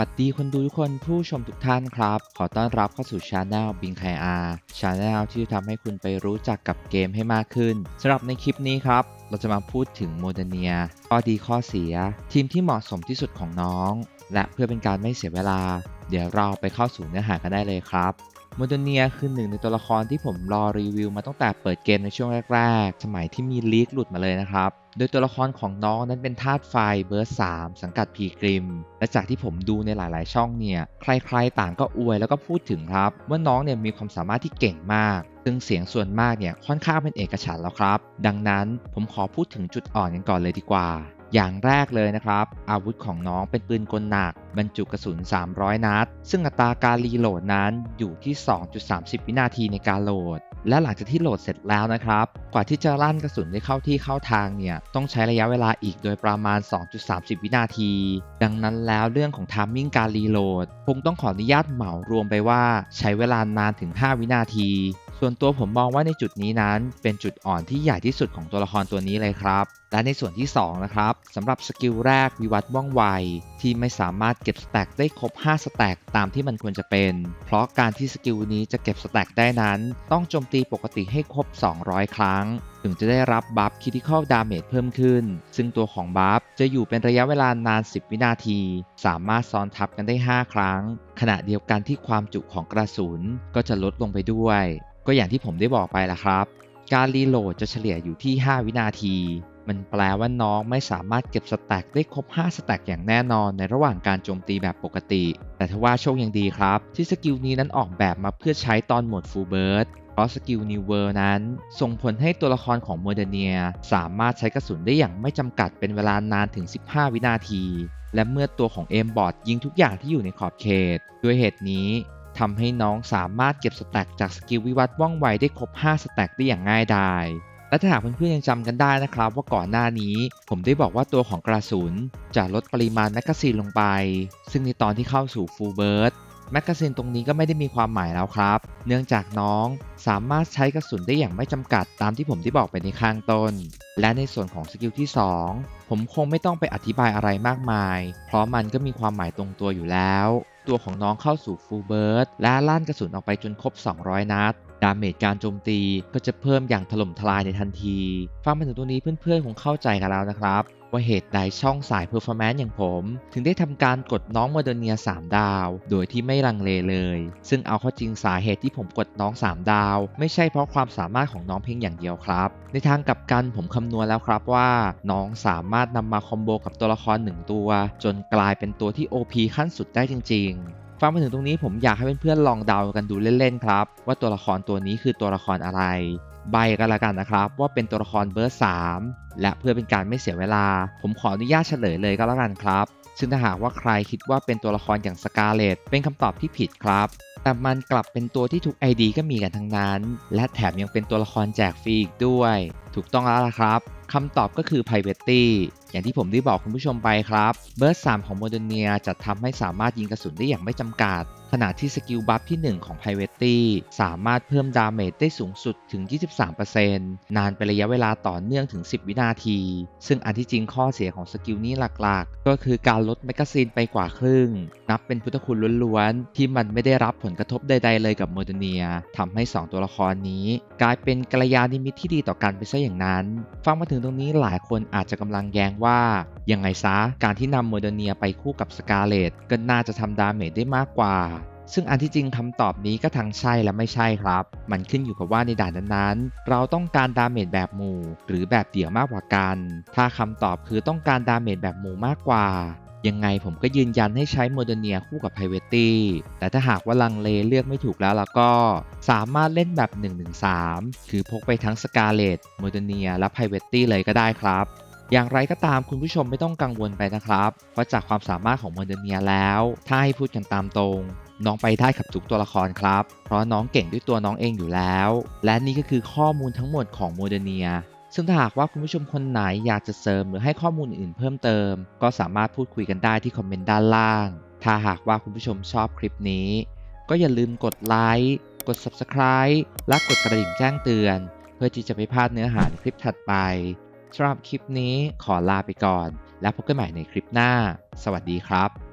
วัสดีคนดูทุกคนผู้ชมทุกท่านครับ ขอต้อนรับเข้าสู่ช anel บิงไคอาช anel ที่จะทำให้คุณไปรู้จักกับเกมให้มากขึ้นสำหรับในคลิปนี้ครับ เราจะมาพูดถึงโมเดเนียข้อดีข้อเสีย ทีมที่เหมาะสมที่สุดของน้อง และเพื่อเป็นการไม่เสียเวลา เดี๋ยวเราไปเข้าสู่เนื้อหากันได้เลยครับ โมเดเนียคือหนึ่งในตัวละครที่ผมรอรีวิวมาตั้งแต่เปิดเกมในช่วงแรกๆ สมัยที่มีลีกหลุดมาเลยนะครับ โดยตัวละครของน้องนั้นเป็นธาตุไฟเบอร์3สังกัดพีกริม และจากที่ผมดูในหลายๆช่องเนี่ย ใครๆต่างก็อวยแล้วก็พูดถึงครับ ว่าน้องเนี่ยมีความสามารถที่เก่งมาก ซึ่งเสียงส่วนมากเนี่ยค่อนข้างเป็นเอกฉันท์แล้วครับ ดังนั้นผมขอพูดถึงจุดอ่อนกันก่อนเลยดีกว่า อย่างแรกเลยนะครับ อาวุธของน้องเป็นปืนกลหนัก บรรจุกระสุน 300 นัด ซึ่งอัตราการรีโหลดนั้นอยู่ที่ 2.30 วินาทีในการโหลด และหลังจากที่โหลดเสร็จแล้วนะครับ กว่าที่จะลั่นกระสุนได้เข้าที่เข้าทางเนี่ย ต้องใช้ระยะเวลาอีกโดยประมาณ 2.30 วินาที ดังนั้นแล้วเรื่องของทามมิ่งการรีโหลดคงต้องขออนุญาตเหมารวมไปว่าใช้เวลานานถึง 5 วินาที ส่วนตัวผมมองว่าในจุดนี้นั้น เป็นจุดอ่อนที่ใหญ่ที่สุดของตัวละครตัวนี้เลยครับ และในส่วนที่ 2 นะครับสำหรับสกิลแรกวิวัฒน์ว่องไว ที่ไม่สามารถเก็บสแต็กได้ครบ 5 สแต็กตามที่มันควรจะเป็น เพราะการที่สกิลนี้จะเก็บสแต็กได้นั้น ต้องโจมตีปกติให้ครบ 200 ครั้ง ถึงจะได้รับบัฟคิทิคอลดาเมจเพิ่มขึ้น ซึ่งตัวของบัฟจะอยู่เป็นระยะเวลานาน 10 วินาที สามารถซ้อนทับกันได้ 5 ครั้ง ขณะเดียวกันที่ความจุของกระสุนก็จะลดลงไปด้วย ก็อย่างที่ผมได้บอกไปละครับ การรีโหลดจะเฉลี่ยอยู่ที่ 5 วินาที มันแปลว่าน้องไม่สามารถเก็บสแต็กได้ครบ 5 สแต็กอย่างแน่นอนในระหว่างการโจมตีแบบปกติ แต่ทว่าโชคยังดีครับ ที่สกิลนี้นั้นออกแบบมาเพื่อใช้ตอนโหมดฟูลเบิร์ดเพราะสกิลนิวเวอร์นั้น ส่งผลให้ตัวละครของโมเดเนีย สามารถใช้กระสุนได้อย่างไม่จำกัดเป็นเวลานานถึง 15 วินาที และเมื่อตัวของเอมบอดยิงทุกอย่างที่อยู่ในขอบเขต ด้วยเหตุนี้ ทำให้น้องสามารถเก็บสแต็กจากสกิลวิวัฒน์ว่องไวได้ครบ 5 สแต็กได้อย่างง่ายดายและถ้าหากเพื่อนๆยังจำกันได้นะครับ ว่าก่อนหน้านี้ ผมได้บอกว่าตัวของกระสุนจะลดปริมาณแมกกาซีนลงไป ซึ่งในตอนที่เข้าสู่ฟูลเบิร์ดแมกกาซีนตรงนี้ก็ไม่ได้มีความหมายแล้วครับ เนื่องจากน้องสามารถใช้กระสุนได้อย่างไม่จำกัดตามที่ผมได้บอกไปในข้างต้น และในส่วนของสกิลที่ 2 ผมคงไม่ต้องไปอธิบายอะไรมากมาย เพราะมันก็มีความหมายตรงตัวอยู่แล้ว ตัวของน้องเข้าสู่ฟูลเบิร์ดและลั่นกระสุนออกไปจนครบ 200 นัด ดาเมจการโจมตีก็จะเพิ่มอย่างถล่มทลายในทันที ฟังมาถึงตรงนี้เพื่อนๆคงเข้าใจกันแล้วนะครับ ว่าเหตุใดช่องสายเพอร์ฟอร์แมนซ์อย่างผม ถึงได้ทำการกดน้องโมเดเนีย 3 ดาว โดยที่ไม่ลังเลเลย ซึ่งเอาข้าจริงสาเหตุที่ผมกดน้อง 3 ดาว ไม่ใช่เพราะความสามารถของน้องเพียงอย่างเดียวครับ ในทางกลับกันผมคำนวณแล้วครับว่า น้องสามารถนำมาคอมโบกับตัวละคร 1 ตัว จนกลายเป็นตัวที่ OP ขั้นสุดได้จริง ๆฟังมาถึงตรงนี้ผมอยากให้เพื่อนๆลองเดากันดูเล่นๆครับ ว่าตัวละครตัวนี้คือตัวละครอะไร ใบกันละกันนะครับ ว่าเป็นตัวละครเบอร์ 3 และเพื่อเป็นการไม่เสียเวลา ผมขออนุญาตเฉลยเลยก็แล้วกันครับ ซึ่งถ้าหากว่าใครคิดว่าเป็นตัวละครอย่างสกาเลตเป็นคำตอบที่ผิดครับ แต่มันกลับเป็นตัวที่ทุก ID ก็มีกันทั้งนั้น และแถมยังเป็นตัวละครแจกฟรีอีกด้วย ถูกต้องแล้วล่ะครับคำตอบก็คือไพเวตตี้อย่างที่ผมได้บอกคุณผู้ชมไปครับเบอร์3ของโมเดเนียจะทำให้สามารถยิงกระสุนได้อย่างไม่จำกัด ขณะที่สกิลบัฟที่ 1 ของ p r i v a t y สามารถเพิ่มดาเมจได้สูงสุดถึง 23%นานเป็นระยะเวลาต่อเนื่องถึง 10 วินาที ซึ่งอันที่จริงข้อเสียของสกิลนี้หลักๆ ก็คือการลดแมกกาซีนไปกว่าครึ่ง นับเป็นพุทธคุณล้วนๆ ที่มันไม่ได้รับผลกระทบใดๆเลยกับโมเดเนียทำให้ 2 ตัวละครนี้ กลายเป็นกัลยาณมิตรที่ดีต่อกันไปซะอย่างนั้น ฟังมาถึงตรงนี้หลายคนอาจจะกำลังแย้งว่ายังไงซะการที่นำโมเดเนียไปคู่กับสกาเลตก็น่าจะทำดาเมจได้มากกว่า ซึ่งอันที่จริงคำตอบนี้ก็ทั้งใช่และไม่ใช่ครับ มันขึ้นอยู่กับว่าในด่านนั้นๆ เราต้องการดาเมจแบบหมู่ หรือแบบเดี่ยวมากกว่ากัน ถ้าคำตอบคือต้องการดาเมจแบบหมู่มากกว่ายังไงผมก็ยืนยันให้ใช้โมเดเนียคู่กับ p r i v a t y แต่ถ้าหากว่าลังเลเลือกไม่ถูกแล้วแล้วก็สามารถเล่นแบบ 1-1-3 คือพกไปทั้งสกาเลตโมเดเนียและ p r i v a t y เลยก็ได้ครับ อย่างไรก็ตามคุณผู้ชมไม่ต้องกังวลไปนะครับเพราะจากความสามารถของโมเดเนียแล้ว ถ้าให้พูดกันตามตรง น้องไปได้กับทุกตัวละครครับ เพราะน้องเก่งด้วยตัวน้องเองอยู่แล้ว และนี่ก็คือข้อมูลทั้งหมดของโมเดเนียซึ่งถ้าหากว่าคุณผู้ชมคนไหนอยากจะเสริมหรือให้ข้อมูลอื่นเพิ่มเติม ก็สามารถพูดคุยกันได้ที่คอมเมนต์ด้านล่าง ถ้าหากว่าคุณผู้ชมชอบคลิปนี้ ก็อย่าลืมกดไลค์กด Subscribe และกดกระดิ่งแจ้งเตือน เพื่อที่จะไม่พลาดเนื้อหาในคลิปถัดไป สำหรับคลิปนี้ขอลาไปก่อน แล้วพบกันใหม่ในคลิปหน้า สวัสดีครับ